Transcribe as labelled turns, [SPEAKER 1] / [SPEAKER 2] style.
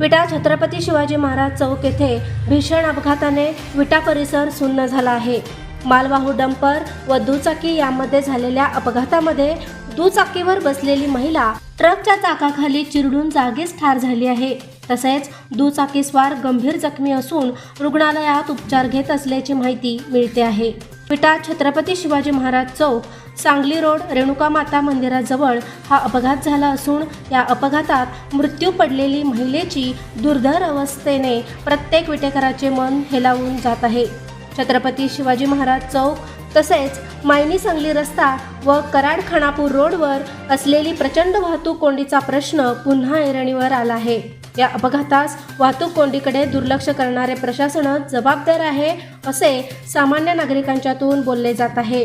[SPEAKER 1] विटा छत्रपती शिवाजी महाराज चौक येथे भीषण अपघाताने विटा परिसर सुन्न झाला आहे. मालवाहू डंपर व दुचाकी यामध्ये झालेल्या अपघातामध्ये दुचाकीवर बसलेली महिला ट्रकच्या चाकाखाली चिरडून जागीच ठार झाली आहे. तसेच दुचाकीस्वार गंभीर जखमी असून रुग्णालयात उपचार घेत असल्याची माहिती मिळते आहे. विटा छत्रपती शिवाजी महाराज चौक सांगली रोड रेणुका माता मंदिराजवळ हा अपघात झाला असून या अपघातात मृत्यू पडलेली महिलेची दुर्धर अवस्थेने प्रत्येक विटेकराचे मन हेलावून जात आहे. छत्रपती शिवाजी महाराज चौक तसेच मायनी सांगली रस्ता व कराड खानापूर रोडवर असलेली प्रचंड वाहतूक कोंडीचा प्रश्न पुन्हा ऐरणीवर आला आहे. या अपघातास वाहतूक कोंडीकडे दुर्लक्ष करणारे प्रशासन जबाबदार आहे असे सामान्य नागरिकांच्यातून बोलले जात आहे.